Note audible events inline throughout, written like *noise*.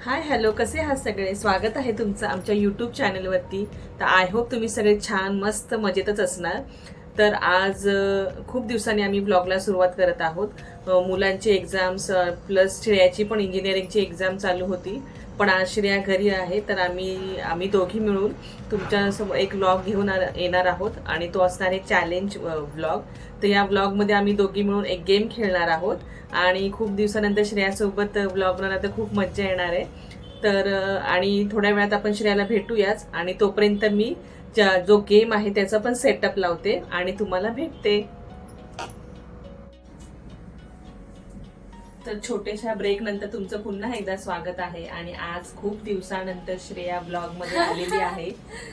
Hi hello कसे आहात सगळे? स्वागत आहे तुमचं आमच्या यूट्यूब चॅनलवरती तर आय होप तुम्ही सगळे छान मस्त मजेतच असणार. तर आज खूप दिवसांनी आम्ही ब्लॉगला सुरुवात करत आहोत. मुलांचे मुलांची एक्झाम्स प्लस श्रेयाची पण इंजिनिअरिंगची एक्झाम चालू होती. पण आज श्रेया घरी आहे तर आम्ही आम्ही दोघी मिळून तुमच्यासमोर एक ब्लॉग घेऊन आ- येणार आहोत आणि तो असणार आहे चॅलेंज ब्लॉग तर या ब्लॉगमध्ये आम्ही दोघी मिळून एक गेम खेळणार आहोत. आणि खूप दिवसानंतर श्रेयासोबत ब्लॉग बनवणार तर खूप मज्जा येणार आहे. तर आणि थोड्या वेळात आपण श्रेयाला भेटूयाच. आणि तोपर्यंत मी ज्या- जो गेम आहे त्याचा पण सेटअप लावते आणि तुम्हाला भेटते. तर छोट्याशा ब्रेक नंतर तुमचं पुन्हा एकदा स्वागत आहे आणि आज खूप दिवसानंतर श्रेया ब्लॉगमध्ये आलेली आहे.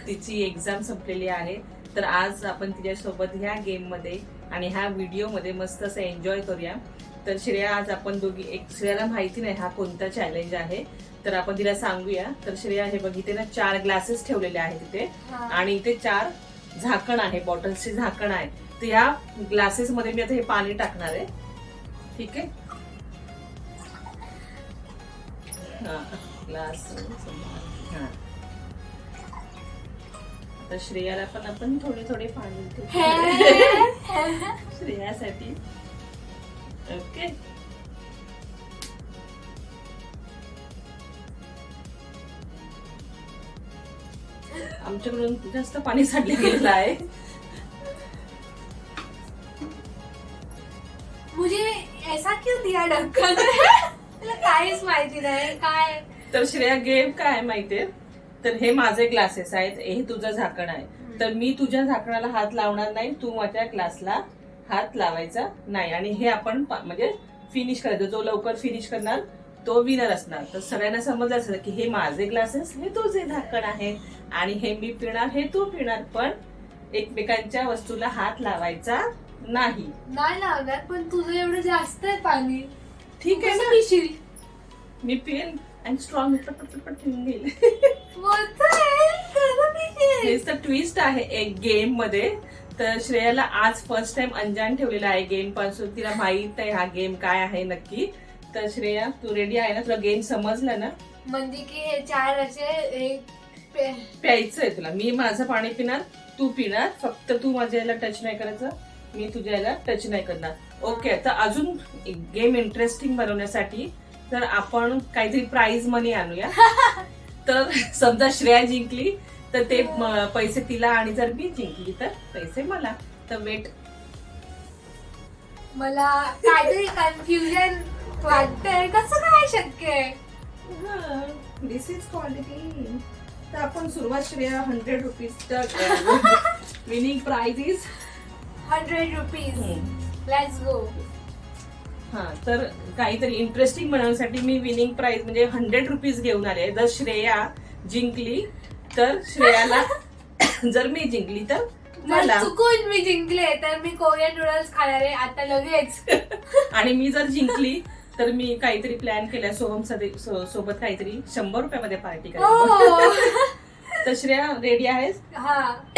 तिची एक्झाम संपलेली आहे. तर आज आपण तिच्यासोबत ह्या गेममध्ये आणि ह्या व्हिडिओमध्ये मस्त असं एन्जॉय करूया. तर श्रेया आज आपण दोघी एक श्रेयाला माहिती नाही हा कोणता चॅलेंज आहे? तर आपण तिला सांगूया. तर श्रेया हे बघितले ना चार ग्लासेस ठेवलेले आहेत तिथे आणि इथे चार झाकण आहे बॉटल्सचे झाकण आहे. तर या ग्लासेस मध्ये मी आता हे पाणी टाकणार आहे. ठीक आहे? हा ग्लास हा. आता श्रेयाला पण आपण थोडे थोडे पाणी. *laughs* श्रेयासाठी. ओके आमच्याकडून जास्त पाणी साठले गेलेलं आहे. मुझे ऐसा क्यों दिया ढक्कन मला काहीच माहिती नाही. काय? तर श्रेया गेम काय माहितीये? तर हे माझे ग्लासेस आहेत. हे तुझं झाकण आहे. तर मी तुझ्या झाकणाला हात लावणार नाही. तू माझ्या ग्लासला हात लावायचा नाही. आणि हे आपण म्हणजे फिनिश करायचं. जो लवकर फिनिश करणार तो विनर असणार. तर सगळ्यांना समजलं असेल की हे माझे ग्लासेस हे तुझे झाकण आहे. आणि हे मी पिणार हे तू पिणार. पण एकमेकांच्या वस्तूला हात लावायचा नाही. नाही लागणार पण तुझं एवढं जास्त आहे पाणी. ठीक आहे ना? पिशील? मी पिन अँड स्ट्रॉंग पटपट पिऊन घेईल? हेच तर ट्विस्ट आहे. एक गेममध्ये तर श्रेयाला आज फर्स्ट टाइम अंजान ठेवलेला आहे गेमपासून तिला माहीत आहे हा गेम काय आहे नक्की. तर श्रेया तू रेडी आहे ना? तुला गेम समजला ना? म्हणजे की हे चार असे पे- प्यायचं आहे तुला. मी माझं पाणी पिणार तू पिणार. फक्त तू माझ्या याला टच नाही करायचं. मी तुझ्या याला टच नाही करणार. ओके तर अजून गेम इंटरेस्टिंग बनवण्यासाठी तर आपण काहीतरी प्राइज मनी आणूया. *laughs* तर समजा श्रेया जिंकली तर ते पैसे तिला आणि जर मी जिंकली तर पैसे मला. तर वेट मला काहीतरी कन्फ्युजन वाटतंय. कसं काय शक्य आहे? दिस इज क्वालिटी तर आपण सुरुवात Shreya hundred rupees winning prize is hundred rupees let's go हा तर काहीतरी इंटरेस्टिंग बनवण्यासाठी मी विनिंग प्राइज म्हणजे हंड्रेड रुपीज घेऊन आले. जर श्रेया जिंकली तर श्रेयाला *coughs* जर मी जिंकली तर मला चुकून मी जिंकले तर मी कोरियन नूडल्स खाणार आहे आता लगेच. *laughs* आणि मी जर जिंकली तर मी काहीतरी प्लॅन केलाय सोहम सदे- सो- सोबत काहीतरी शंभर रुपयामध्ये पार्टी करायची हो. *laughs* तर श्रेया रेडी आहेस? हा. *coughs*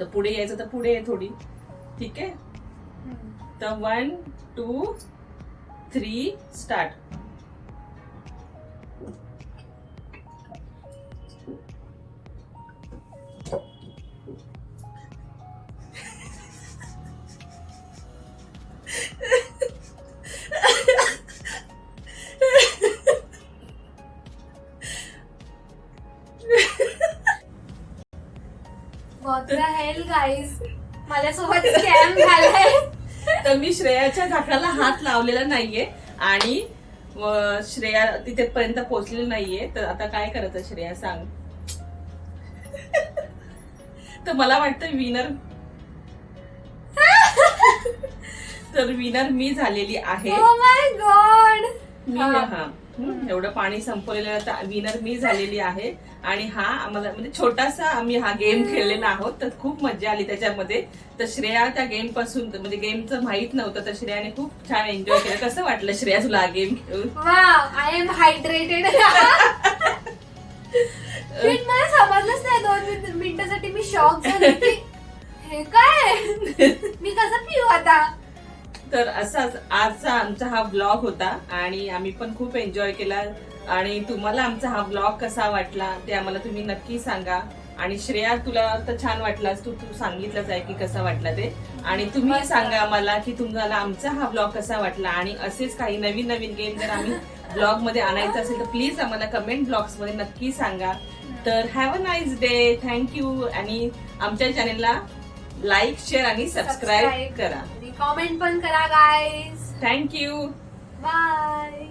तर पुढे यायचं तर पुढे आहे थोडी. ठीक आहे? तर one two three start Hell, guys? माझ्यासोबत स्कॅम झालाय. तर मी श्रेयाच्या झाकणाला हात लावलेला नाहीये आणि अं, श्रेया तिथेपर्यंत पोहोचलेली नाहीये. तर आता काय करायचं श्रेया सांग. तर मला वाटतं विनर तर विनर मी झालेली आहे. ओ माय गॉड मी. हा हं, एवढं पाणी संपवलेलं विनर मी झालेली आहे. आणि हा आम्हाला म्हणजे छोटासा आम्ही हा गेम खेळलेला आहोत. तर खूप मजा आली त्याच्यामध्ये. तर श्रेया त्या गेमपासून म्हणजे गेमचं माहीत नव्हतं तर श्रेयाने खूप छान एन्जॉय केलं. कसं वाटलं श्रेया तुला हा गेम खेळून? आय एम हायड्रेटेड मला समजलंच नाही दोन मिनिट- मिनिटासाठी मी शॉक झाले हे काय? मी कसं पिऊ आता? तर असाच आजचा आमचा हा ब्लॉग होता आणि आम्ही पण खूप एन्जॉय केला. आणि तुम्हाला आमचा हा ब्लॉग कसा वाटला ते आम्हाला तुम्ही नक्की सांगा. आणि श्रेया तुला तर छान वाटलास. तू तू सांगितलंच आहे की कसा वाटला ते. आणि तुम्ही. सांगा मला की तुम्हाला आमचा हा ब्लॉग कसा वाटला. आणि असेच काही नवीन नवीन गेम जर आम्ही ब्लॉगमध्ये आणायचं असेल तर प्लीज आम्हाला कमेंट ब्लॉग्समध्ये नक्की सांगा. तर have a nice day thank you आणि आमच्या चॅनेलला लाईक शेअर आणि सबस्क्राईब करा. कॉमेंट पण करा गाईज थँक्यू बाय